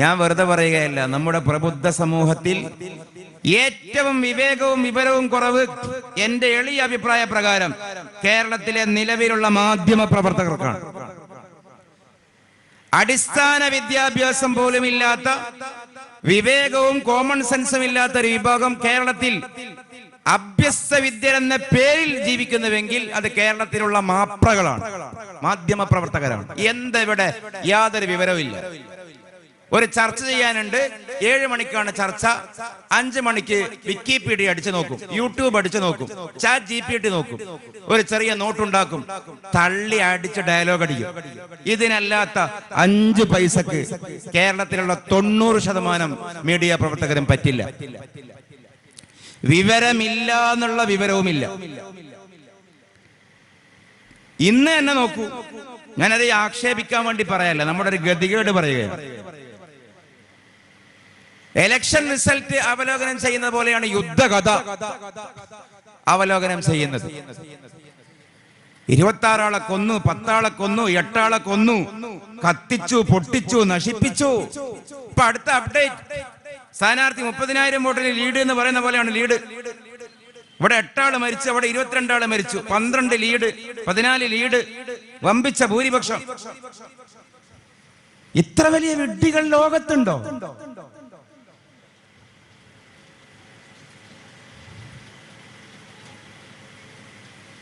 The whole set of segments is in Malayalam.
ഞാൻ വെറുതെ പറയുകയല്ല നമ്മുടെ പ്രബുദ്ധ സമൂഹത്തിൽ ഏറ്റവും വിവേകവും വിവരവും കുറവ് എന്റെ എളിയ അഭിപ്രായ പ്രകാരം കേരളത്തിലെ നിലവിലുള്ള മാധ്യമ പ്രവർത്തകർക്കാണ്. അടിസ്ഥാന വിദ്യാഭ്യാസം പോലും ഇല്ലാത്ത വിവേകവും കോമൺ സെൻസും ഇല്ലാത്ത ഒരു വിഭാഗം കേരളത്തിൽ അഭ്യസ്ത വിദ്യർ എന്ന പേരിൽ ജീവിക്കുന്നുവെങ്കിൽ അത് കേരളത്തിലുള്ള മാപ്രകളാണ് മാധ്യമ പ്രവർത്തകരാണ്. എന്തെവിടെ യാതൊരു വിവരവും ഒരു ചർച്ച ചെയ്യാനുണ്ട്. ഏഴ് മണിക്കാണ് ചർച്ച. അഞ്ച് മണിക്ക് വിക്കിപീഡിയ അടിച്ചു നോക്കും. യൂട്യൂബ് അടിച്ചു നോക്കും. ചാറ്റ് ജി പി ടി നോക്കും. ഒരു ചെറിയ നോട്ട് ഉണ്ടാക്കും തള്ളി അടിച്ച് ഡയലോഗ് അടിക്കും. ഇതിനല്ലാത്ത അഞ്ച് പൈസക്ക് കേരളത്തിലുള്ള തൊണ്ണൂറ് ശതമാനം മീഡിയ പ്രവർത്തകരും പറ്റില്ല. വിവരമില്ല എന്നുള്ള വിവരവുമില്ല. ഇന്ന് തന്നെ നോക്കൂ. ഞാനത് ആക്ഷേപിക്കാൻ വേണ്ടി പറയല്ല. നമ്മുടെ ഒരു ഗതികേട് പറയുകയാണ്. എലക്ഷൻ റിസൾട്ട് അവലോകനം ചെയ്യുന്നത് പോലെയാണ് യുദ്ധകഥ അവലോകനം ചെയ്യുന്നത്. ഇരുപത്തി ആറാളെ കൊന്നു പത്താളെ കൊന്നു എട്ടാളെ കൊന്നു കത്തിച്ചു പൊട്ടിച്ചു നശിപ്പിച്ചു. ഇപ്പൊ അടുത്ത അപ്ഡേറ്റ് സ്ഥാനാർത്ഥി മുപ്പതിനായിരം വോട്ടിന് ലീഡ് എന്ന് പറയുന്ന പോലെയാണ് ലീഡ് ഇവിടെ എട്ടാൾ മരിച്ചു അവിടെ ഇരുപത്തിരണ്ടാൾ മരിച്ചു. പന്ത്രണ്ട് ലീഡ് പതിനാല് ലീഡ് വമ്പിച്ച ഭൂരിപക്ഷം. ഇത്ര വലിയ വിഡ്ഢികൾ ലോകത്തുണ്ടോ?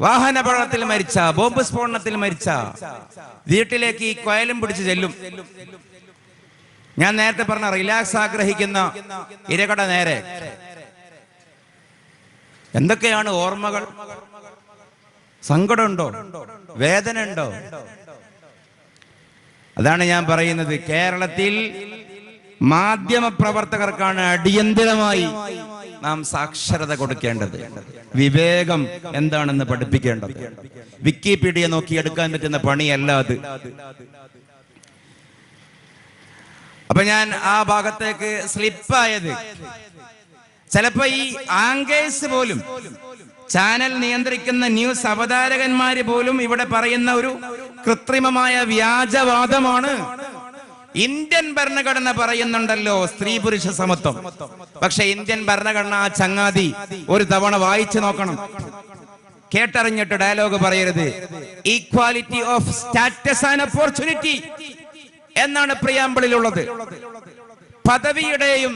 വാഹനാപകടത്തിൽ മരിച്ച ബോംബ് സ്ഫോടനത്തിൽ മരിച്ച വീട്ടിലേക്ക് ഈ കൊയലും പിടിച്ച് ചെല്ലും. ഞാൻ നേരത്തെ പറഞ്ഞ റിലാക്സ് ആഗ്രഹിക്കുന്ന ഇരകട നേരെ. എന്തൊക്കെയാണ് ഓർമ്മകൾ? സങ്കടമുണ്ടോ? വേദന ഉണ്ടോ അതാണ് ഞാൻ പറയുന്നത്. കേരളത്തിൽ മാധ്യമ പ്രവർത്തകർക്കാണ് അടിയന്തിരമായി നാം സാക്ഷരത കൊടുക്കേണ്ടത്. വിവേകം എന്താണെന്ന് പഠിപ്പിക്കേണ്ടത്. വിക്കിപീഡിയ നോക്കി എടുക്കാൻ പറ്റുന്ന പണിയല്ല അത്. അപ്പൊ ഞാൻ ആ ഭാഗത്തേക്ക് സ്ലിപ്പായത്. ചിലപ്പോ ഈ ആങ്കേഴ്സ് പോലും ചാനൽ നിയന്ത്രിക്കുന്ന ന്യൂസ് അവതാരകന്മാര് പോലും ഇവിടെ പറയുന്ന ഒരു കൃത്രിമമായ വ്യാജവാദമാണ് ഇന്ത്യൻ ഭരണഘടന പറയുന്നുണ്ടല്ലോ സ്ത്രീ പുരുഷ സമത്വം. പക്ഷെ ഇന്ത്യൻ ഭരണഘടന ആ ചങ്ങാതി ഒരു തവണ വായിച്ചു നോക്കണം. കേട്ടറിഞ്ഞിട്ട് ഡയലോഗ് പറയരുത്. Equality of status and opportunity എന്നാണ് പ്രിയാമ്പിളിലുള്ളത്. പദവിയുടെയും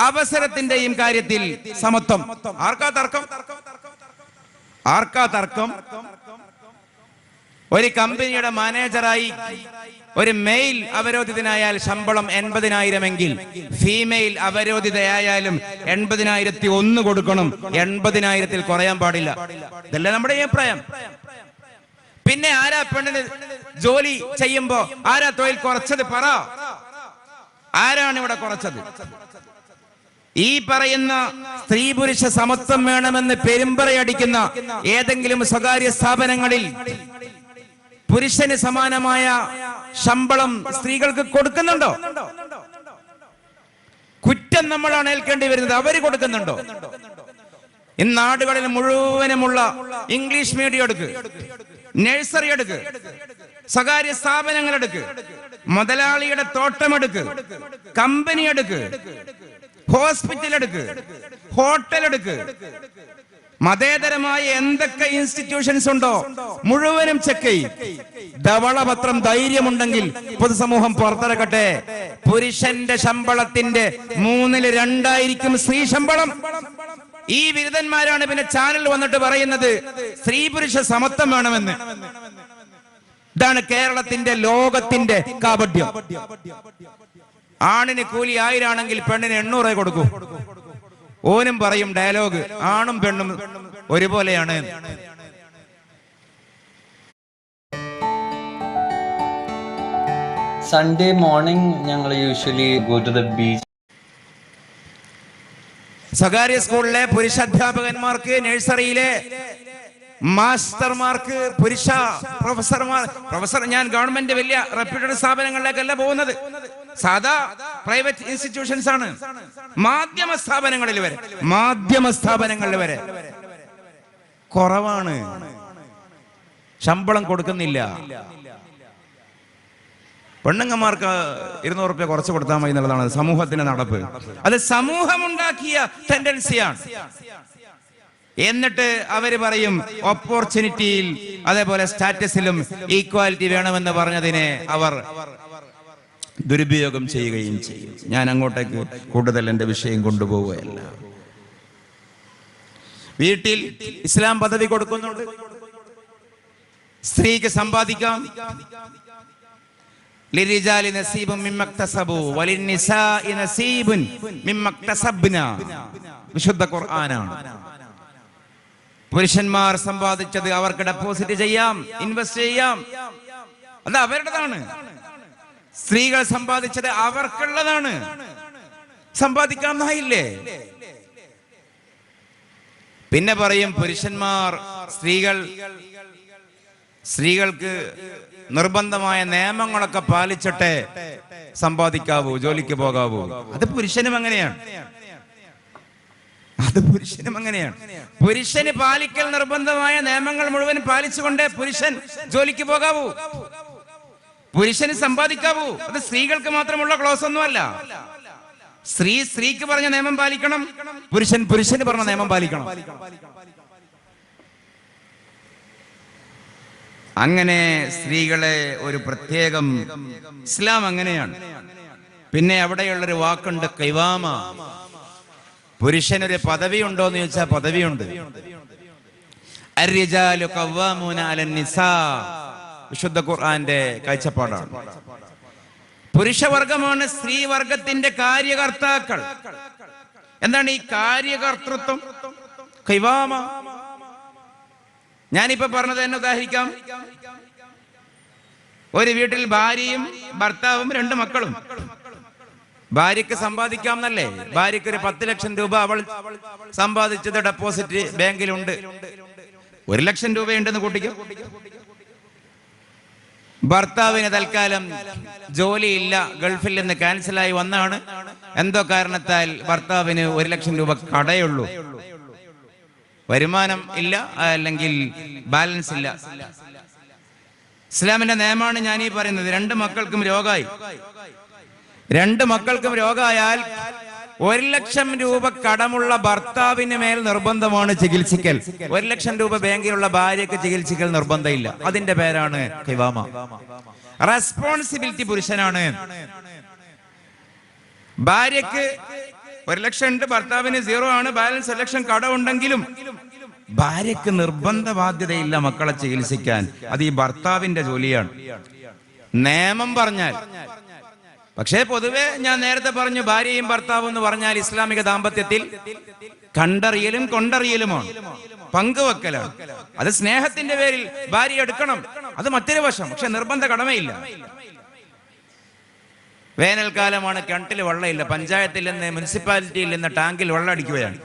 അവസരത്തിന്റെയും കാര്യത്തിൽ സമത്വം. ആർക്കാ തർക്കം? ആർക്കാ തർക്കം? ഒരു കമ്പനിയുടെ മാനേജറായി ഒരു മെയിൽ അവരോധിതനായാൽ ശമ്പളം എൺപതിനായിരം എങ്കിൽ ഫീമെയിൽ അവരോധിതയായാലും എൺപതിനായിരത്തി ഒന്ന് കൊടുക്കണം. എൺപതിനായിരത്തിൽ കുറയാൻ പാടില്ല. ഇതല്ല നമ്മുടെ അഭിപ്രായം? പിന്നെ ആരാ പെണ്ണിന് ജോലി ചെയ്യുമ്പോ? ആരാ തൊഴിൽ കുറച്ചത് പറ. ആരാണ് ഇവിടെ കുറച്ചത്? ഈ പറയുന്ന സ്ത്രീ പുരുഷ സമത്വം വേണമെന്ന് പെരുമ്പറയടിക്കുന്ന ഏതെങ്കിലും സ്വകാര്യ സ്ഥാപനങ്ങളിൽ പുരുഷന് സമാനമായ ശമ്പളം സ്ത്രീകൾക്ക് കൊടുക്കുന്നുണ്ടോ? കുറ്റം നമ്മളാണ് ഏൽക്കേണ്ടി വരുന്നത് അവർ കൊടുക്കുന്നുണ്ടോ? ഇന്ന് നാടുകളിൽ മുഴുവനുമുള്ള ഇംഗ്ലീഷ് മീഡിയം എടുക്ക് നഴ്സറി എടുക്ക് സ്വകാര്യ സ്ഥാപനങ്ങൾ എടുക്ക് മുതലാളിയുടെ തോട്ടം എടുക്ക് കമ്പനി എടുക്ക് ഹോസ്പിറ്റൽ എടുക്ക് ഹോട്ടൽ എടുക്ക് മതേതരമായ എന്തൊക്കെ ഇൻസ്റ്റിറ്റ്യൂഷൻസ് ഉണ്ടോ? മുഴുവനും ചെക്ക് ചെയ്യും ധവളപത്രം ധൈര്യമുണ്ടെങ്കിൽ പൊതുസമൂഹം പുറത്തിറക്കട്ടെ. പുരുഷന്റെ ശമ്പളത്തിന്റെ മൂന്നിൽ രണ്ടായിരിക്കും സ്ത്രീ ശമ്പളം. ഈ ബിരുദന്മാരാണ് പിന്നെ ചാനൽ വന്നിട്ട് പറയുന്നത് സ്ത്രീ പുരുഷ സമത്വം വേണമെന്ന്. ഇതാണ് കേരളത്തിന്റെ ലോകത്തിന്റെ കാപട്യം. ആണിന് കൂലി ആയിരാണെങ്കിൽ പെണ്ണിന് എണ്ണൂറേ കൊടുക്കൂ. ഓനും പറയും ഡയലോഗ് ആണും പെണ്ണും ഒരുപോലെയാണ്. സൺഡേ മോർണിംഗ് ഞങ്ങൾ usually go to the beach സ്വകാര്യ സ്കൂളിലെ പുരുഷ അധ്യാപകന്മാർക്ക് നഴ്സറിയിലെ മാസ്റ്റർമാർക്ക് പുരുഷ പ്രൊഫസർമാർ പ്രൊഫസർ ഞാൻ ഗവൺമെന്റ് വലിയ റെപ്യൂട്ടഡ് സ്ഥാപനങ്ങളിലേക്കല്ല പോകുന്നത്. സാധാ പ്രൈവറ്റ് ഇൻസ്റ്റിറ്റ്യൂഷൻസ് ആണ്. മാധ്യമ സ്ഥാപനങ്ങളിൽ വരെ. മാധ്യമ സ്ഥാപനങ്ങളിൽ വരെ. കുറവാണ്. ശമ്പളം കൊടുക്കുന്നില്ല. പെണ്ണുങ്ങന്മാർക്ക് ഇരുന്നൂറ് റുപ്യ കുറച്ച് കൊടുത്താൽ മതി എന്നുള്ളതാണ് സമൂഹത്തിന്റെ നടപ്പ്. അത് സമൂഹമുണ്ടാക്കിയ ടെൻഡൻസിയാണ് എന്നിട്ട് അവർ പറയും ഓപ്പർച്യൂണിറ്റിയിൽ അതേപോലെ സ്റ്റാറ്റസിലും ഈക്വാലിറ്റി വേണമെന്ന് പറഞ്ഞതിനെ അവർ ദുരുപയോഗം ചെയ്യുകയും ചെയ്യും. ഞാൻ അങ്ങോട്ടേക്ക് കൂടുതൽ എന്റെ വിഷയം കൊണ്ടുപോവുകയല്ല. വീട്ടിൽ ഇസ്ലാം പദവി കൊടുക്കുന്നുണ്ട്. സ്ത്രീക്ക് സമ്പാദിക്കാം. ലിരിജാലി നസീബും വിശുദ്ധ ഖുർആനാണ്. പുരുഷന്മാർ സമ്പാദിച്ചത് അവർക്ക് ഡെപ്പോസിറ്റ് ചെയ്യാം ഇൻവെസ്റ്റ് ചെയ്യാം. അത് അവരുടേതാണ്. സ്ത്രീകൾ സമ്പാദിച്ചത് അവർക്കുള്ളതാണ്. സമ്പാദിക്കാൻ നായില്ലേ? പിന്നെ പറയും പുരുഷന്മാർ സ്ത്രീകൾ സ്ത്രീകൾക്ക് നിർബന്ധമായ നിയമങ്ങളൊക്കെ പാലിച്ചിട്ടെ സമ്പാദിക്കാവൂ ജോലിക്ക് പോകാവൂ. അത് പുരുഷനും അങ്ങനെയാണ്. അത് പുരുഷനും അങ്ങനെയാണ്. പുരുഷന് പാലിക്കൽ നിർബന്ധമായ നിയമങ്ങൾ മുഴുവൻ പാലിച്ചുകൊണ്ട് പുരുഷൻ ജോലിക്ക് പോകാവൂ. പുരുഷന് സമ്പാദിക്കാവൂ. അത് സ്ത്രീകൾക്ക് മാത്രമുള്ള ക്ലോസ് ഒന്നുമല്ല. സ്ത്രീ സ്ത്രീക്ക് പറഞ്ഞ നിയമം പാലിക്കണം പുരുഷൻ പുരുഷന് പറഞ്ഞ നിയമം പാലിക്കണം. അങ്ങനെ സ്ത്രീകളെ ഒരു പ്രത്യേകം ഇസ്ലാം അങ്ങനെയാണ്. പിന്നെ അവിടെയുള്ളൊരു വാക്കുണ്ട് കൈവാമ. പുരുഷനൊരു പദവി ഉണ്ടോ എന്ന് ചോദിച്ചാൽ പദവിയുണ്ട്. അരിജാലു ഖവ്വാമൂന അലൻ നിസാ. വിശുദ്ധ ഖുർആന്റെ കാഴ്ചപ്പാടാണ്. പുരുഷവർഗമാണ് സ്ത്രീവർഗത്തിന്റെ കാര്യകർത്താക്കൾ. എന്താണ് ഈ കാര്യകർത്തൃത്വം? കൈവാമ ഞാനിപ്പോ പറഞ്ഞത് തന്നെ ഉദാഹരിക്കാം. ഒരു വീട്ടിൽ ഭാര്യയും ഭർത്താവും രണ്ട് മക്കളും. ഭാര്യക്ക് സമ്പാദിക്കാം എന്നല്ലേ ഭാര്യക്ക് ഒരു പത്ത് ലക്ഷം രൂപ അവൾ സമ്പാദിച്ചത് ഡെപ്പോസിറ്റ് ബാങ്കിലുണ്ട്. ഒരു ലക്ഷം രൂപയുണ്ടെന്ന് കൂട്ടിക്കും. ഭർത്താവിന് തൽക്കാലം ജോലിയില്ല ഗൾഫിൽ നിന്ന് ക്യാൻസലായി വന്നാണ്. എന്തോ കാരണത്താൽ ഭർത്താവിന് ഒരു ലക്ഷം രൂപ കടയുള്ളൂ. വരുമാനം ഇല്ല അല്ലെങ്കിൽ ബാലൻസ് ഇല്ല. ഇസ്ലാമിന്റെ നിയമമാണ് ഞാൻ ഈ പറയുന്നത്. രണ്ട് മക്കൾക്കും രോഗമായി. രണ്ട് മക്കൾക്കും രോഗമായാൽ ഒരു ലക്ഷം രൂപ കടമുള്ള ഭർത്താവിന് മേൽ നിർബന്ധമാണ് ചികിത്സിക്കൽ. ഒരു ലക്ഷം രൂപ ബാങ്കിലുള്ള ഭാര്യക്ക് ചികിത്സിക്കൽ നിർബന്ധമില്ല. അതിന്റെ പേരാണ് കൈവാമ റെസ്പോൺസിബിലിറ്റി പുരുഷനാണ്. ഭാര്യക്ക് ഒരു ലക്ഷം ഉണ്ട് ഭർത്താവിന് സീറോ ആണ് ബാലൻസ് ഒരു ലക്ഷം കടമുണ്ടെങ്കിലും ഭാര്യക്ക് നിർബന്ധ ബാധ്യതയില്ല മക്കളെ ചികിത്സിക്കാൻ. അത് ഈ ഭർത്താവിന്റെ ജോലിയാണ്. നിയമം പറഞ്ഞാൽ പക്ഷേ പൊതുവെ ഞാൻ നേരത്തെ പറഞ്ഞു ഭാര്യയും ഭർത്താവും എന്ന് പറഞ്ഞാൽ ഇസ്ലാമിക ദാമ്പത്യത്തിൽ കണ്ടറിയലും കൊണ്ടറിയലുമാണ്. പങ്കുവെക്കലാണ്. അത് സ്നേഹത്തിന്റെ പേരിൽ ഭാര്യ എടുക്കണം. അത് മറ്റൊരു വശം. പക്ഷെ നിർബന്ധ കടമയില്ല. വേനൽക്കാലമാണ് കിണറ്റിൽ വെള്ളമില്ല. പഞ്ചായത്തിൽ നിന്ന് മുനിസിപ്പാലിറ്റിയിൽ നിന്ന് ടാങ്കിൽ വെള്ളം അടിക്കുകയാണ്.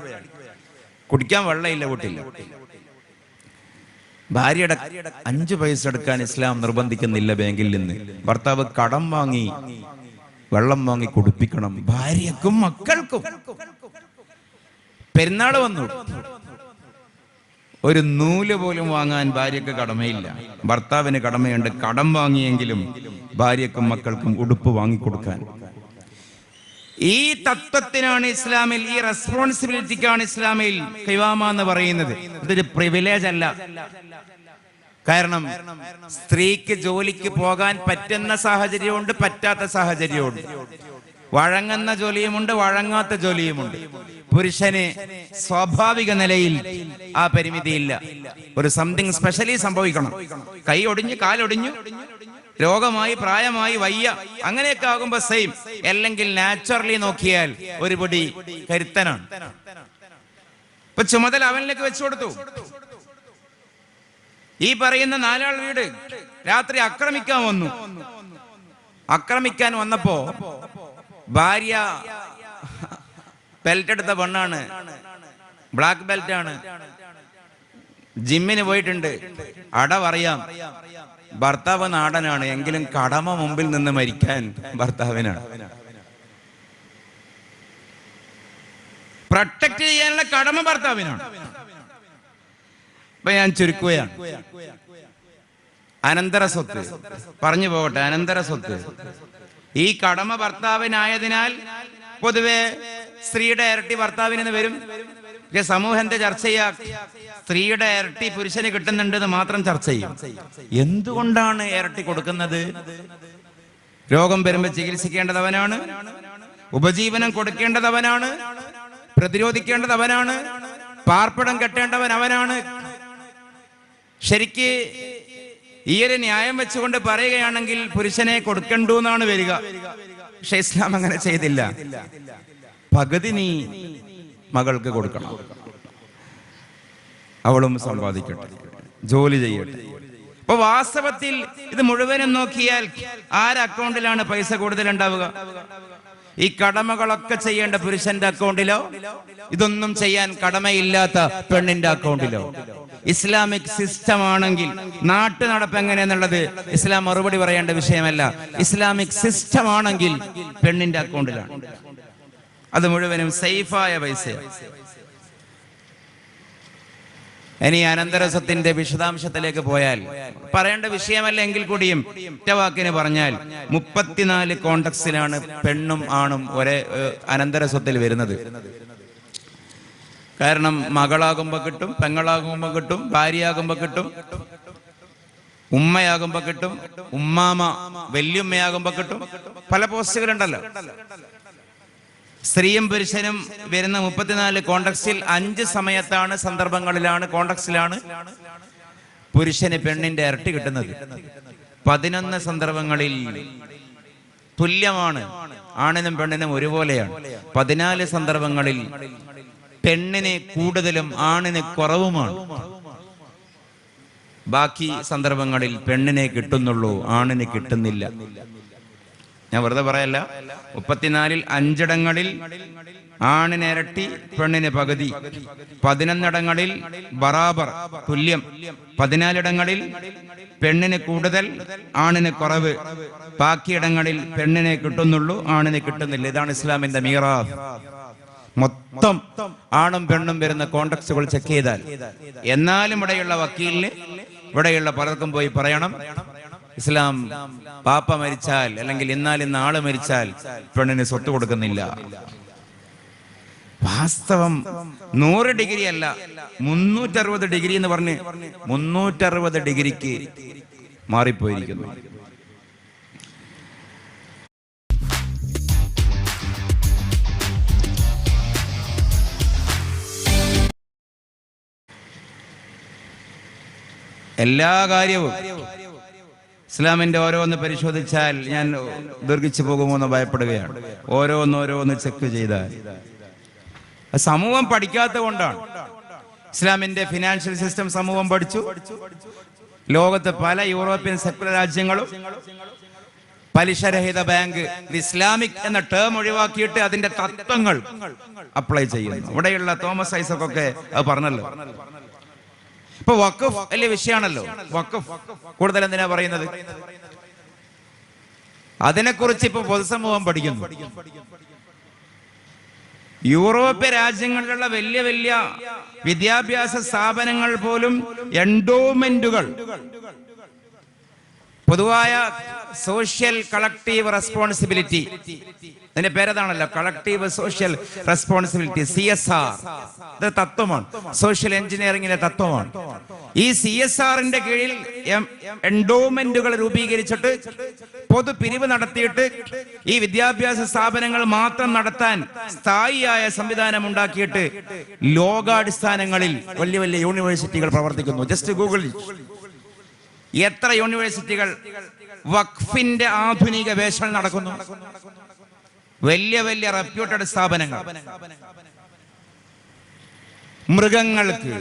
കുടിക്കാൻ വെള്ളമില്ല വീട്ടില്ല ഭാര്യയുടെ അഞ്ചു പൈസ എടുക്കാൻ ഇസ്ലാം നിർബന്ധിക്കുന്നില്ല ബാങ്കിൽ നിന്ന്. ഭർത്താവ് കടം വാങ്ങി. വെള്ളം വാങ്ങി കുടിപ്പിക്കണം. ഭാര്യക്കും മക്കൾക്കും. പെരുന്നാൾ വന്നു. ഒരു നൂൽ പോലും വാങ്ങാൻ ഭാര്യക്ക് കടമയില്ല. ഭർത്താവിന് കടമയുണ്ട്. കടം വാങ്ങിയെങ്കിലും ഭാര്യക്കും മക്കൾക്കും ഉടുപ്പ് വാങ്ങിക്കൊടുക്കാൻ. ഈ തത്വത്തിനാണ് ഇസ്ലാമിൽ ഈ റെസ്പോൺസിബിലിറ്റിക്കാണ് ഇസ്ലാമിൽ കൈവാമ എന്ന് പറയുന്നത്. ഇതൊരു പ്രിവിലേജ് അല്ല. കാരണം സ്ത്രീക്ക് ജോലിക്ക് പോകാൻ പറ്റുന്ന സാഹചര്യമുണ്ട് പറ്റാത്ത സാഹചര്യമുണ്ട്. വഴങ്ങുന്ന ജോലിയുമുണ്ട് വഴങ്ങാത്ത ജോലിയുമുണ്ട്. പുരുഷന് സ്വാഭാവിക നിലയിൽ ആ പരിമിതിയില്ല. ഒരു സംതിങ് സ്പെഷ്യലി സംഭവിക്കണം. കൈ ഒടിഞ്ഞു കാലൊടിഞ്ഞു രോഗമായി പ്രായമായി വയ്യ അങ്ങനെയൊക്കെ ആകുമ്പോ സെയിം അല്ലെങ്കിൽ നാച്ചുറലി നോക്കിയാൽ ഒരു പൊടി കരുത്തനാണ്. ഇപ്പൊ ചുമതല അവനിലേക്ക് വെച്ചു കൊടുത്തു. ഈ പറയുന്ന നാലാൾ വീട് രാത്രി ആക്രമിക്കാൻ വന്നു. ആക്രമിക്കാൻ വന്നപ്പോ ഭാര്യ ബെൽറ്റ് എടുത്ത പെണ്ണാണ്. ബ്ലാക്ക് ബെൽറ്റ് ആണ്. ജിമ്മിന് പോയിട്ടുണ്ട്. അടവറിയാം ഭർത്താവ് നാടനാണ് എങ്കിലും കടമ മുമ്പിൽ നിന്ന് മരിക്കാൻ ഭർത്താവിനാണ്. പ്രൊട്ടക്ട് ചെയ്യാനുള്ള കടമ ഭർത്താവിനാണ്. അപ്പൊ ഞാൻ ചുരുക്കുകയാണ്. അനന്തര സ്വത്ത്. പറഞ്ഞു പോകട്ടെ അനന്തര സ്വത്ത്. ഈ കടമ ഭർത്താവിനായതിനാൽ പൊതുവെ സ്ത്രീയുടെ ഇരട്ടി ഭർത്താവിന് എന്ന് വരും. പക്ഷെ ചർച്ച ചെയ്യാ സ്ത്രീയുടെ ഇരട്ടി പുരുഷന് കിട്ടുന്നുണ്ട് എന്ന് മാത്രം ചർച്ച ചെയ്യും. എന്തുകൊണ്ടാണ് ഇരട്ടി കൊടുക്കുന്നത്? രോഗം വരുമ്പോൾ ചികിത്സിക്കേണ്ടതവനാണ്. ഉപജീവനം കൊടുക്കേണ്ടതവനാണ്. പ്രതിരോധിക്കേണ്ടത് അവനാണ് പാർപ്പിടം കെട്ടേണ്ടവൻ അവനാണ് ശരിക്ക് ഈ ഒരു ന്യായം വെച്ചുകൊണ്ട് പറയുകയാണെങ്കിൽ പുരുഷനെ കൊടുക്കണ്ടു എന്നാണ് വരിക. പക്ഷെ ഇസ്ലാം അങ്ങനെ ചെയ്തില്ല. പകുതി നീ മകൾക്ക് കൊടുക്കണം. അവളും സമ്പാദിക്കട്ടെ. ജോലി ചെയ്യട്ടെ. അപ്പൊ വാസ്തവത്തിൽ ഇത് മുഴുവനും നോക്കിയാൽ ആര് അക്കൗണ്ടിലാണ് പൈസ കൂടുതൽ ഉണ്ടാവുക ഈ കടമകളൊക്കെ ചെയ്യേണ്ട പുരുഷന്റെ അക്കൗണ്ടിലോ? ഇതൊന്നും ചെയ്യാൻ കടമയില്ലാത്ത പെണ്ണിന്റെ അക്കൗണ്ടിലോ? ഇസ്ലാമിക് സിസ്റ്റം ആണെങ്കിൽ നാട്ടു നടപ്പ് എങ്ങനെയെന്നുള്ളത് ഇസ്ലാം മറുപടി പറയേണ്ട വിഷയമല്ല. ഇസ്ലാമിക് സിസ്റ്റം ആണെങ്കിൽ പെണ്ണിന്റെ അക്കൗണ്ടിലാണ്. അത് മുഴുവനും സേഫായ പൈസ ഇനി അനന്തരസത്തിന്റെ വിശദാംശത്തിലേക്ക് പോയാൽ പറയേണ്ട വിഷയമല്ല എങ്കിൽ കൂടിയും ഒറ്റവാക്കിന് പറഞ്ഞാൽ മുപ്പത്തിനാല് കോണ്ടക്സിലാണ് പെണ്ണും ആണും ഒരേ അനന്തരസത്തിൽ വരുന്നത്. കാരണം മകളാകുമ്പോ കിട്ടും പെങ്ങളാകുമ്പോ കിട്ടും ഭാര്യയാകുമ്പോ കിട്ടും ഉമ്മയാകുമ്പോ കിട്ടും ഉമ്മാമ വല്യുമ്മയാകുമ്പോൾ കിട്ടും. പല പോസ്റ്റുകളുണ്ടല്ലോ. സ്ത്രീയും പുരുഷനും വരുന്ന മുപ്പത്തിനാല് കോണ്ടക്സിൽ അഞ്ച് സമയത്താണ് സന്ദർഭങ്ങളിലാണ് കോണ്ടക്സിലാണ് പുരുഷന് പെണ്ണിന്റെ ഇരട്ടി കിട്ടുന്നത്. പതിനൊന്ന് സന്ദർഭങ്ങളിൽ തുല്യമാണ്. ആണിനും പെണ്ണിനും ഒരുപോലെയാണ്. പതിനാല് സന്ദർഭങ്ങളിൽ പെണ്ണിന് കൂടുതലും ആണിന് കുറവുമാണ്. ബാക്കി സന്ദർഭങ്ങളിൽ പെണ്ണിനെ കിട്ടുന്നുള്ളൂ ആണിന് കിട്ടുന്നില്ല. ഞാൻ വെറുതെ പറയല്ല. മുപ്പത്തിനാലിൽ അഞ്ചിടങ്ങളിൽ ആണിന് ഇരട്ടി പെണ്ണിന് പകുതി. പതിനൊന്നിടങ്ങളിൽ ബറാബർ തുല്യം. പതിനാലിടങ്ങളിൽ പെണ്ണിന് കൂടുതൽ ആണിന് കുറവ്. ബാക്കിയിടങ്ങളിൽ പെണ്ണിനെ കിട്ടുന്നുള്ളൂ ആണിന് കിട്ടുന്നില്ല. ഇതാണ് ഇസ്ലാമിന്റെ മീറാഫ് മൊത്തം ആണും പെണ്ണും വരുന്ന കോണ്ടക്സുകൾ ചെക്ക് ചെയ്താൽ. എന്നാലും ഇവിടെയുള്ള വക്കീലിന് ഇവിടെയുള്ള പലർക്കും പോയി പറയണം. ഇസ്ലാം പാപ്പ മരിച്ചാൽ അല്ലെങ്കിൽ എന്നാൽ ഇന്ന് ആൾ മരിച്ചാൽ പെണ്ണിന് സ്വത്ത് കൊടുക്കുന്നില്ല. വാസ്തവം നൂറ് ഡിഗ്രി അല്ല മുന്നൂറ്ററുപത് ഡിഗ്രി എന്ന് പറഞ്ഞ് മുന്നൂറ്ററുപത് ഡിഗ്രിക്ക് മാറിപ്പോയിരിക്കുന്നു. എല്ലാ കാര്യവും ഇസ്ലാമിന്റെ ഓരോന്ന് പരിശോധിച്ചാൽ ഞാൻ ദീർഘിച്ചു പോകുമോ എന്ന് ഭയപ്പെടുകയാണ്. ഓരോന്ന് ഓരോന്ന് ചെക്ക് ചെയ്താൽ. സമൂഹം പഠിക്കാത്ത കൊണ്ടാണ്. ഇസ്ലാമിന്റെ ഫിനാൻഷ്യൽ സിസ്റ്റം സമൂഹം പഠിച്ചു. ലോകത്ത് പല യൂറോപ്യൻ സെക്കുലർ രാജ്യങ്ങളും പലിശരഹിത ബാങ്ക് ഇസ്ലാമിക് എന്ന ടേം ഒഴിവാക്കിയിട്ട് അതിന്റെ തത്വങ്ങൾ അപ്ലൈ ചെയ്യുന്നു. ഇവിടെയുള്ള തോമസ് ഐസക്കൊക്കെ അത് പറഞ്ഞല്ലോ. ഇപ്പൊ വഖഫ് വലിയ വിഷയമാണല്ലോ. വഖഫ് കൂടുതൽ എന്തിനാ പറയുന്നത്? അതിനെക്കുറിച്ച് ഇപ്പൊ പൊതുസമൂഹം പഠിക്കുന്നു. യൂറോപ്യ രാജ്യങ്ങളിലുള്ള വലിയ വലിയ വിദ്യാഭ്യാസ സ്ഥാപനങ്ങൾ പോലും എൻഡോമെന്റുകൾ പൊതുവായ സോഷ്യൽ കളക്റ്റീവ് റെസ്പോൺസിബിലിറ്റി അതിന്റെ പേരതാണല്ലോ collective social responsibility C S R ഇത് തത്വമാണ്. സോഷ്യൽ എഞ്ചിനീയറിംഗിന്റെ തത്വമാണ്. ഈ സി എസ് ആറിന്റെ കീഴിൽ എൻഡോമെന്റുകൾ രൂപീകരിച്ചിട്ട് പൊതു പിരിവ് നടത്തിയിട്ട് ഈ വിദ്യാഭ്യാസ സ്ഥാപനങ്ങൾ മാത്രം നടത്താൻ സ്ഥായിയായ സംവിധാനം ഉണ്ടാക്കിയിട്ട് ലോകാടിസ്ഥാനങ്ങളിൽ വലിയ വലിയ യൂണിവേഴ്സിറ്റികൾ പ്രവർത്തിക്കുന്നു. ജസ്റ്റ് ഗൂഗിൾ എത്ര യൂണിവേഴ്സിറ്റികൾ വഖഫിന്റെ ആധുനിക വേഷങ്ങൾ നടക്കുന്നു? വലിയ വലിയ റെപ്യൂട്ടഡ് സ്ഥാപനങ്ങൾ. മൃഗങ്ങൾക്ക്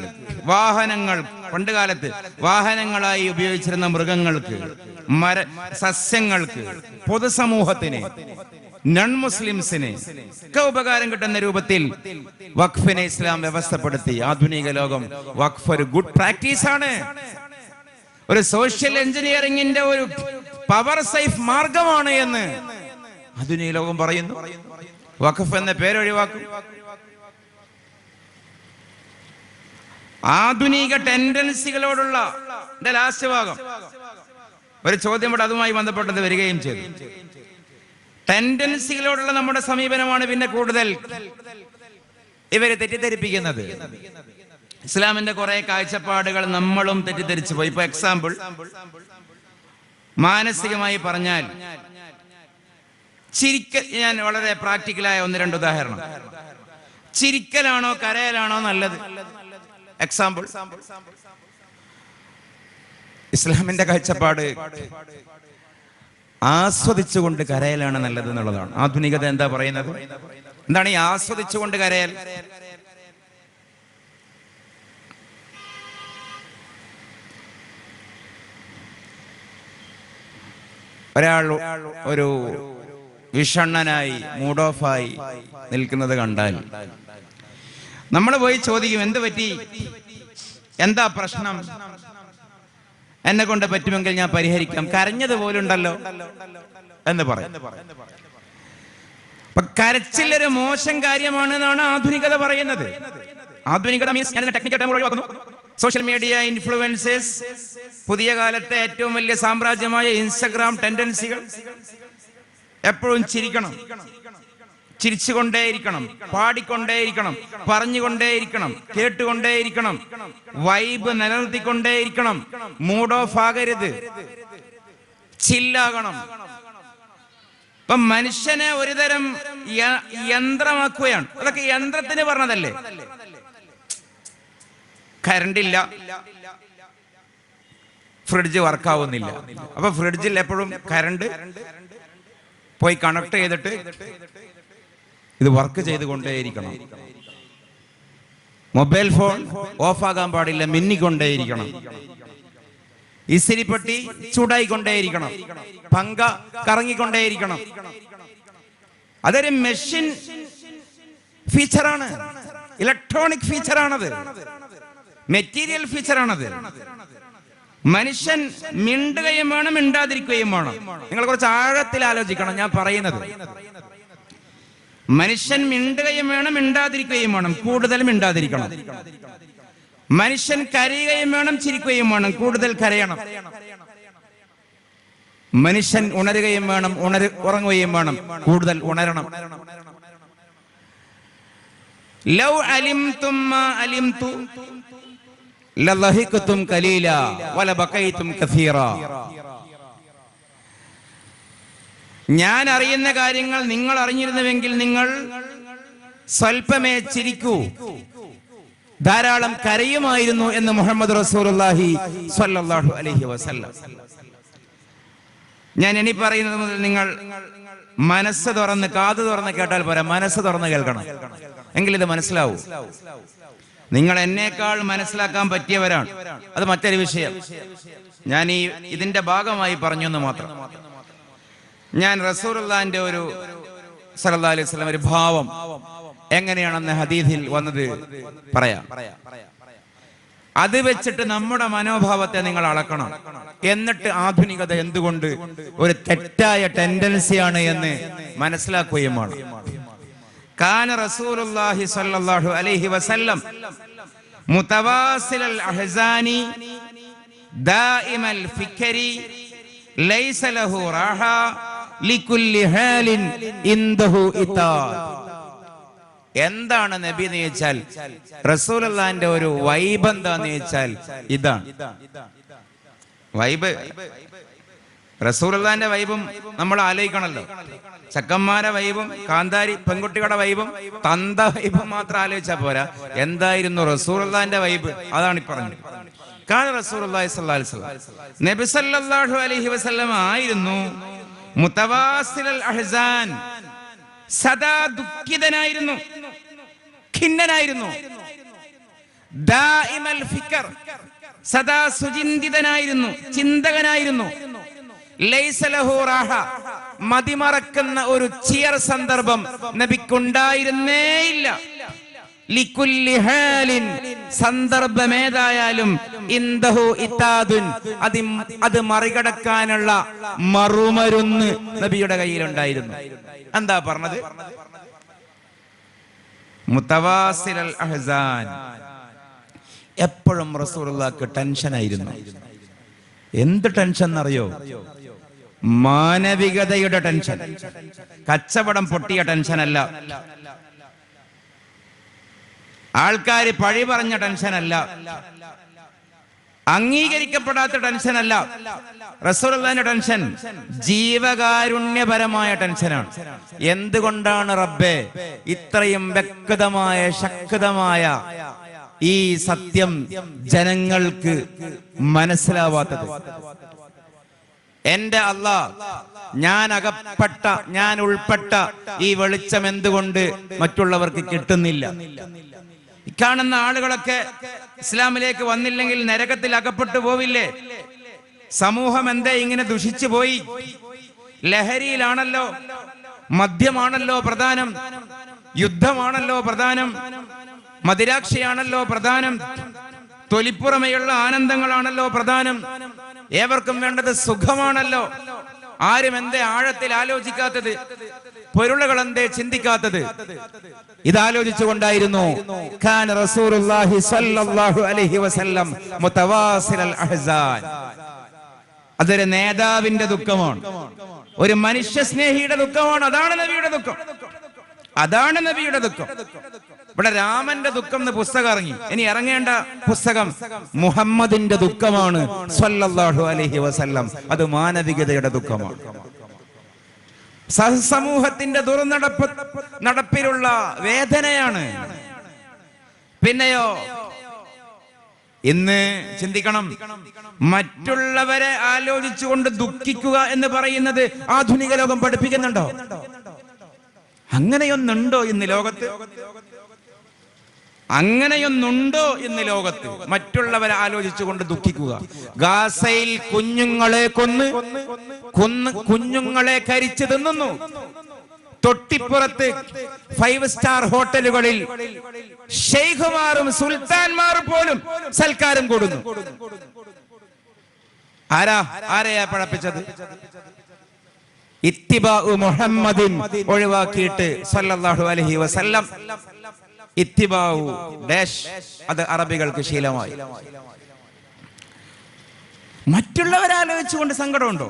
വാഹനങ്ങൾ പണ്ട് കാലത്ത് വാഹനങ്ങളായി ഉപയോഗിച്ചിരുന്ന മൃഗങ്ങൾക്ക് മര സസ്യങ്ങൾക്ക് പൊതുസമൂഹത്തിന് നൺ മുസ്ലിംസിന് ഒക്കെ ഉപകാരം കിട്ടുന്ന രൂപത്തിൽ വഖഫിനെ ഇസ്ലാം വ്യവസ്ഥപ്പെടുത്തി. ആധുനിക ലോകം വഖഫ് ഒരു ഗുഡ് പ്രാക്ടീസ് ആണ്. ഒരു സോഷ്യൽ എഞ്ചിനീയറിംഗിന്റെ ഒരു പവർ സേഫ് മാർഗമാണ് എന്ന് ആധുനിക ലോകം പറയുന്നു. വഖഫ് എന്ന പേരൊഴിവാക്കും. ആധുനിക ടെൻഡൻസികളോടുള്ള എന്റെ ലാസ്റ്റ് ഭാഗം. ഒരു ചോദ്യം ഇവിടെ അതുമായി ബന്ധപ്പെട്ടത് വരികയും ചെയ്തു. ടെൻഡൻസികളോടുള്ള നമ്മുടെ സമീപനമാണ് പിന്നെ കൂടുതൽ ഇവരെ തെറ്റിദ്ധരിപ്പിക്കുന്നത്. ഇസ്ലാമിന്റെ കുറെ കാഴ്ചപ്പാടുകൾ നമ്മളും തെറ്റിദ്ധരിച്ചു പോയി. ഇപ്പൊ എക്സാമ്പിൾ മാനസികമായി പറഞ്ഞാൽ ചിരിക്കൽ ഞാൻ വളരെ പ്രാക്ടിക്കലായ ഒന്ന് രണ്ട് ഉദാഹരണം. ചിരിക്കലാണോ കരയലാണോ നല്ലത്? എക്സാമ്പിൾ ഇസ്ലാമിന്റെ കാഴ്ചപ്പാട് ആസ്വദിച്ചുകൊണ്ട് കരയലാണ് നല്ലത് എന്നുള്ളതാണ്. ആധുനികത എന്താ പറയുന്നത്? എന്താണ് ഈ ആസ്വദിച്ചുകൊണ്ട് കരയൽ? ഒരാൾ ഒരു വിഷണ്ണനായി മൂഡ് ഓഫായി നിൽക്കുന്നത് കണ്ടാൽ. നമ്മൾ പോയി ചോദിക്കും എന്ത് പറ്റി? എന്താ പ്രശ്നം? എന്നെ കൊണ്ട് പറ്റുമെങ്കിൽ ഞാൻ പരിഹരിക്കാം. കരഞ്ഞത് പോലുണ്ടല്ലോ എന്ന് പറയും. അപ്പൊ കരച്ചിൽ ഒരു മോശം കാര്യമാണ് എന്നാണ് ആധുനികത പറയുന്നത്. ആധുനികത മീൻസ് ഞാൻ ടെക്നിക്കൽ ടൈം ഒഴിവാക്കുന്നു. സോഷ്യൽ മീഡിയ ഇൻഫ്ലുവൻസേഴ്സ് പുതിയ കാലത്തെ ഏറ്റവും വലിയ സാമ്രാജ്യമായ ഇൻസ്റ്റഗ്രാം ടെൻഡൻസികൾ എപ്പോഴും ചിരിക്കണം. ചിരിച്ചുകൊണ്ടേയിരിക്കണം. പാടിക്കൊണ്ടേയിരിക്കണം. പറഞ്ഞുകൊണ്ടേയിരിക്കണം. കേട്ടുകൊണ്ടേയിരിക്കണം. വൈബ് നിലനിർത്തിക്കൊണ്ടേയിരിക്കണം. മൂഡ് ഓഫ് ആകരുത്. ചില്ലാകണം. ഇപ്പൊ മനുഷ്യനെ ഒരുതരം യന്ത്രമാക്കുകയാണ്. അതൊക്കെ യന്ത്രത്തിന് പറഞ്ഞതല്ലേ? കറണ്ട് ഇല്ല ഫ്രിഡ്ജ് വർക്കാവുന്നില്ല. അപ്പൊ ഫ്രിഡ്ജിൽ എപ്പോഴും കറണ്ട് പോയി കണക്ട് ചെയ്തിട്ട് ഇത് വർക്ക് ചെയ്തുകൊണ്ടേയിരിക്കണം. മൊബൈൽ ഫോൺ ഓഫ് ആകാൻ പാടില്ല മിന്നിക്കൊണ്ടേയിരിക്കണം. ഇസിരിപ്പെട്ടി ചൂടായിക്കൊണ്ടേയിരിക്കണം. പങ്ക കറങ്ങിക്കൊണ്ടേയിരിക്കണം. അതൊരു മെഷീൻ ഫീച്ചറാണ് ഇലക്ട്രോണിക് ഫീച്ചറാണത് മെറ്റീരിയൽ ഫീച്ചറാണത് മനുഷ്യൻ മിണ്ടുകയും വേണം മിണ്ടാതിരിക്കുകയും വേണം. നിങ്ങൾ കുറച്ച് ആഴത്തിൽ ആലോചിക്കണം ഞാൻ പറയുന്നത്. മനുഷ്യൻ മിണ്ടുകയും വേണം മിണ്ടാതിരിക്കുകയും വേണം കൂടുതൽ മിണ്ടാതിരിക്കണം. മനുഷ്യൻ കരയുകയും വേണം ചിരിക്കുകയും വേണം കൂടുതൽ കരയണം. മനുഷ്യൻ ഉണരുകയും വേണം ഉണരു ഉറങ്ങുകയും വേണം കൂടുതൽ ഉണരണം. ലൗ അലിം തുമ്മ അലിംതും മാ അലിംതു കലീല വല ബക്കയിത്തും കസീറ. ഞാൻ അറിയുന്ന കാര്യങ്ങൾ നിങ്ങൾ അറിഞ്ഞിരുന്നുവെങ്കിൽ നിങ്ങൾ സ്വൽപ്പമേ ചിരിക്കൂ. ധാരാളം കരയുമായിരുന്നു എന്ന് മുഹമ്മദ് സ്വല്ലല്ലാഹു അലൈഹി വസല്ലം. ഞാൻ ഇനി പറയുന്നത് മുതൽ നിങ്ങൾ മനസ്സ് തുറന്ന് കാത് തുറന്ന് കേട്ടാൽ പോരാ മനസ്സ് തുറന്ന് കേൾക്കണം. എങ്കിൽ ഇത് മനസ്സിലാവൂ. നിങ്ങൾ എന്നേക്കാൾ മനസ്സിലാക്കാൻ പറ്റിയവരാണ്. അത് മറ്റൊരു വിഷയം. ഞാൻ ഈ ഇതിന്റെ ഭാഗമായി പറഞ്ഞു എന്ന് മാത്രം. ഞാൻ റസൂറുല്ലാന്റെ ഒരു സല്ലാ അലൈഹി വസല്ലം ഒരു ഭാവം എങ്ങനെയാണെന്ന് ഹദീദിൽ വന്നത് പറയാം. അത് വെച്ചിട്ട് നമ്മുടെ മനോഭാവത്തെ നിങ്ങൾ അളക്കണം. എന്നിട്ട് ആധുനികത എന്തുകൊണ്ട് ഒരു തെറ്റായ ടെൻഡൻസിയാണ് എന്ന് മനസ്സിലാക്കുകയും വേണം. കാന റസൂലുള്ളാഹി സ്വല്ലല്ലാഹു അലൈഹി വസല്ലം മുതവാസിലൽ അഹ്സാനി ദായിമൽ ഫിക്കരി ലൈസ ലഹു റാഹ ലികുല്ലി ഹാലിൻ ഇൻദഹു ഇതാ എന്താണ് നബി എന്ന് ചോദിച്ചാൽ റസൂലുള്ളാന്റെ ഒരു വൈബ് എന്താന്ന് ചോദിച്ചാൽ ഇതാണ്. വൈബ് റസൂലുള്ളാന്റെ വൈബും നമ്മൾ ആലോചിക്കണല്ലോ. ചക്കന്മാരെ വൈബും കാന്താരി പെൺകുട്ടികളുടെ വൈബും തന്ത വൈബും മാത്രം ആലോചിച്ചാൽ പോരാ. എന്തായിരുന്നു റസൂലുള്ളാന്റെ വൈബ്? അതാണ് പറഞ്ഞത്. കാരണം റസൂലുള്ളാഹി സ്വല്ലല്ലാഹു അലൈഹി വസല്ലം. നബി സല്ലല്ലാഹു അലൈഹി വസല്ലം ആയിരുന്നു മുതവാസിലൽ അഹ്സാൻ. സദാ ദുഃഖിതനായിരുന്നു. ഖിന്നനായിരുന്നു. സദാ സുചിന്തിതനായിരുന്നു. ചിന്തകനായിരുന്നു. മതിമറക്കുന്ന ഒരു ചിയർ സന്ദർഭം നബിക്കുണ്ടായിരുന്നേയില്ല. സന്ദർഭമേതായാലും അത് അത് മറികടക്കാനുള്ള മറുമരുന്ന് നബിയുടെ കയ്യിലുണ്ടായിരുന്നു. എന്താ പറഞ്ഞത്? മുത്തവാസിലൽ അഹ്സാൻ. എപ്പോഴും റസൂലുള്ളാഹിക്ക് ടെൻഷനായിരുന്നു. എന്ത് ടെൻഷൻ എന്നറിയോ മാനവികതയുടെ ടെൻഷൻ. കച്ചവടം പൊട്ടിയ ടെൻഷനല്ല. ആൾക്കാർ പഴി പറഞ്ഞ ടെൻഷനല്ല. അംഗീകരിക്കപ്പെടാത്ത ടെൻഷനല്ല. റസൂലുള്ളാഹിന്റെ ടെൻഷൻ ജീവകാരുണ്യപരമായ ടെൻഷനാണ്. എന്തുകൊണ്ടാണ് റബ്ബെ ഇത്രയും വ്യക്തമായ ശക്തമായ ഈ സത്യം ജനങ്ങൾക്ക് മനസ്സിലാവാത്തത്? എന്റെ അല്ല ഞാൻ അകപ്പെട്ട ഞാൻ ഉൾപ്പെട്ട ഈ വെളിച്ചം എന്തുകൊണ്ട് മറ്റുള്ളവർക്ക് കിട്ടുന്നില്ല? കാണുന്ന ആളുകളൊക്കെ ഇസ്ലാമിലേക്ക് വന്നില്ലെങ്കിൽ നരകത്തിൽ അകപ്പെട്ടു പോവില്ലേ? സമൂഹം എന്തേ ഇങ്ങനെ ദുഷിച്ചു പോയി? ലഹരിയിലാണല്ലോ മദ്യമാണല്ലോ പ്രധാനം യുദ്ധമാണല്ലോ പ്രധാനം മദിരാക്ഷിയാണല്ലോ പ്രധാനം. തൊലിപ്പുറമെയുള്ള ആനന്ദങ്ങളാണല്ലോ പ്രധാനം. ഏവർക്കും വേണ്ടത് സുഖമാണല്ലോ. ആരും എന്തേ ആഴത്തിൽ ആലോചിക്കാത്തത് പൊരുളുകൾ എന്തേ ചിന്തിക്കാത്തത്. ഇതാലോചിച്ചുകൊണ്ടായിരുന്നു. ഖാൻ റസൂലുള്ളാഹി സ്വല്ലല്ലാഹു അലൈഹി വസല്ലം മുതവാസിലൽ അഹ്സാൻ. അതൊരു നേതാവിന്റെ ദുഃഖമാണ്. ഒരു മനുഷ്യ സ്നേഹിയുടെ ദുഃഖമാണ്. അതാണ് നബിയുടെ ദുഃഖം. അതാണ് നബിയുടെ ദുഃഖം. ഇവിടെ രാമന്റെ ദുഃഖം എന്ന് പുസ്തകം ഇറങ്ങി. ഇനി ഇറങ്ങേണ്ട പുസ്തകം മുഹമ്മദിന്റെ ദുഃഖമാണ്. സ്വല്ലല്ലാഹു അലൈഹി വസല്ലം. അത് മാനവികതയുടെ ദുഃഖമാണ്. സഹസമൂഹത്തിന്റെ ദുർനടപ്പ് നടപ്പിലുള്ള വേദനയാണ്. പിന്നെയോ? ഇന്ന് ചിന്തിക്കണം. മറ്റുള്ളവരെ ആലോചിച്ചുകൊണ്ട് ദുഃഖിക്കുക എന്ന് പറയുന്നത് ആധുനിക ലോകം പഠിപ്പിക്കുന്നുണ്ടോ? അങ്ങനെയൊന്നുണ്ടോ ഇന്ന് ലോകത്ത്? അങ്ങനെയൊന്നുണ്ടോ ഇന്ന് ലോകത്ത് മറ്റുള്ളവരെ ആലോചിച്ചുകൊണ്ട് ദുഃഖിക്കുക. ഗാസയിൽ കുഞ്ഞുങ്ങളെ കൊന്ന് കൊന്ന് കുഞ്ഞുങ്ങളെ കരിച്ചു തിന്നുന്നു. തൊട്ടിപ്പുറത്ത് ഫൈവ് സ്റ്റാർ ഹോട്ടലുകളിൽ ഷെയ്ഖുമാറും സുൽത്താൻമാറും പോലും സൽക്കാരം കൊടുന്നു. ആരാ? ആരെയാ പഴപ്പിച്ചത്? ഇത്തിബാ മുഹമ്മദിൻ ഒഴിവാക്കിയിട്ട് സല്ലല്ലാഹു അലൈഹി വസല്ലം. ഇത്തിബാഉ ഡാഷ് അത് അറബികൾക്ക് ശീലമായി. മറ്റുള്ളവരാലോചിച്ചുകൊണ്ട് സങ്കടമുണ്ടോ?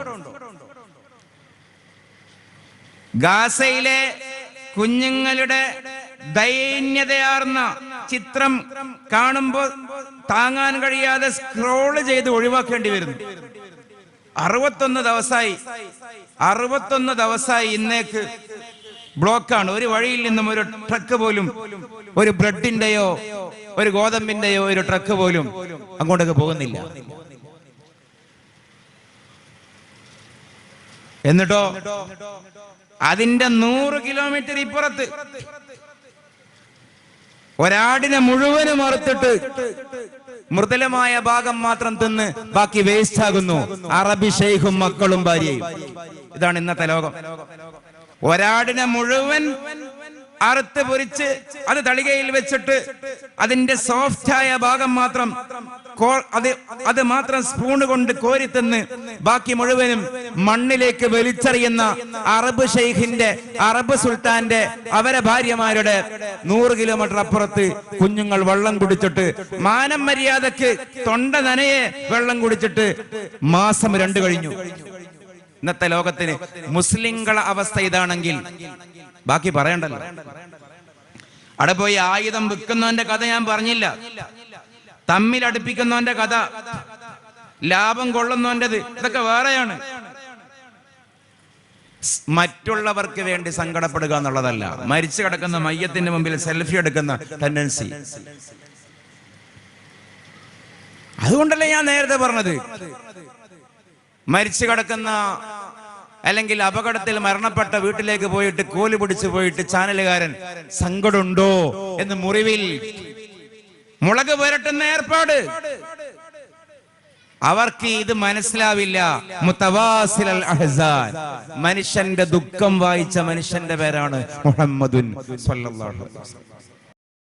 ഗാസയിലെ കുഞ്ഞുങ്ങളുടെ ദൈന്യതയാർന്ന ചിത്രം കാണുമ്പോൾ താങ്ങാൻ കഴിയാതെ സ്ക്രോൾ ചെയ്ത് ഒഴിവാക്കേണ്ടി വരുന്നു. അറുപത്തൊന്ന് ദിവസമായി അറുപത്തൊന്ന് ദിവസമായി ഇന്നേക്ക് ബ്ലോക്കാണ് ഒരു വഴിയിൽ നിന്നും ഒരു ട്രക്ക് പോലും ഒരു ബ്രെഡിന്റെയോ ഒരു ഗോതമ്പിന്റെയോ ഒരു ട്രക്ക് പോലും അങ്ങോട്ടൊക്കെ പോകുന്നില്ല. എന്നിട്ടോ? അതിന്റെ നൂറ് കിലോമീറ്റർ ഇപ്പുറത്ത് ഒരാടിനെ മുഴുവനും അറുത്തിട്ട് മൃദുലമായ ഭാഗം മാത്രം തിന്ന് ബാക്കി വേസ്റ്റ് ആകുന്നു. അറബി ഷെയ്ഖും മക്കളും ഭാര്യയും. ഇതാണ് ഇന്നത്തെ ലോകം. ഒരാടിനെ മുഴുവൻ അറുത്ത് പൊരിച്ച് അത് തളികയിൽ വെച്ചിട്ട് അതിന്റെ സോഫ്റ്റ് ആയ ഭാഗം മാത്രം അത് അത് മാത്രം സ്പൂൺ കൊണ്ട് കോരി തിന്ന് ബാക്കി മുഴുവനും മണ്ണിലേക്ക് വലിച്ചെറിയുന്ന അറബ് ഷെയ്ഖിന്റെ അറബ് സുൽത്താന്റെ അവരെ ഭാര്യമാരുടെ നൂറ് കിലോമീറ്റർ അപ്പുറത്ത് കുഞ്ഞുങ്ങൾ വെള്ളം കുടിച്ചിട്ട് മാനം മര്യാദയ്ക്ക് തൊണ്ട നനയെ വെള്ളം കുടിച്ചിട്ട് മാസം രണ്ട് കഴിഞ്ഞു. ഇന്നത്തെ ലോകത്തിന് മുസ്ലിങ്ങളെ അവസ്ഥ ഇതാണെങ്കിൽ ബാക്കി പറയണ്ടല്ലോ. അവിടെ പോയി ആയുധം വിൽക്കുന്നവന്റെ കഥ ഞാൻ പറഞ്ഞില്ല. തമ്മിൽ അടുപ്പിക്കുന്നവന്റെ കഥ ലാഭം കൊള്ളുന്നവന്റെ ഇതൊക്കെ വേറെയാണ്. മറ്റുള്ളവർക്ക് വേണ്ടി സങ്കടപ്പെടുക എന്നുള്ളതല്ല. മരിച്ചു കിടക്കുന്ന മയ്യത്തിന്റെ മുമ്പിൽ സെൽഫി എടുക്കുന്ന ടെൻഡൻസി അതുകൊണ്ടല്ലേ ഞാൻ നേരത്തെ പറഞ്ഞത്? മരിച്ചു കിടക്കുന്ന അല്ലെങ്കിൽ അപകടത്തിൽ മരണപ്പെട്ട വീട്ടിലേക്ക് പോയിട്ട് കോലി പിടിച്ചു പോയിട്ട് ചാനലുകാരൻ സങ്കടമുണ്ടോ? എന്ന് മുറിവിൽ മുളക് പുരട്ടുന്ന ഏർപ്പാട്. അവർക്ക് ഇത് മനസ്സിലാവില്ല. മുത്തവാസിലൽ അഹ്സാൻ. മനുഷ്യന്റെ ദുഃഖം വായിച്ച മനുഷ്യന്റെ പേരാണ് മുഹമ്മദുൻ സ്വല്ലല്ലാഹു അലൈഹി വസല്ലം.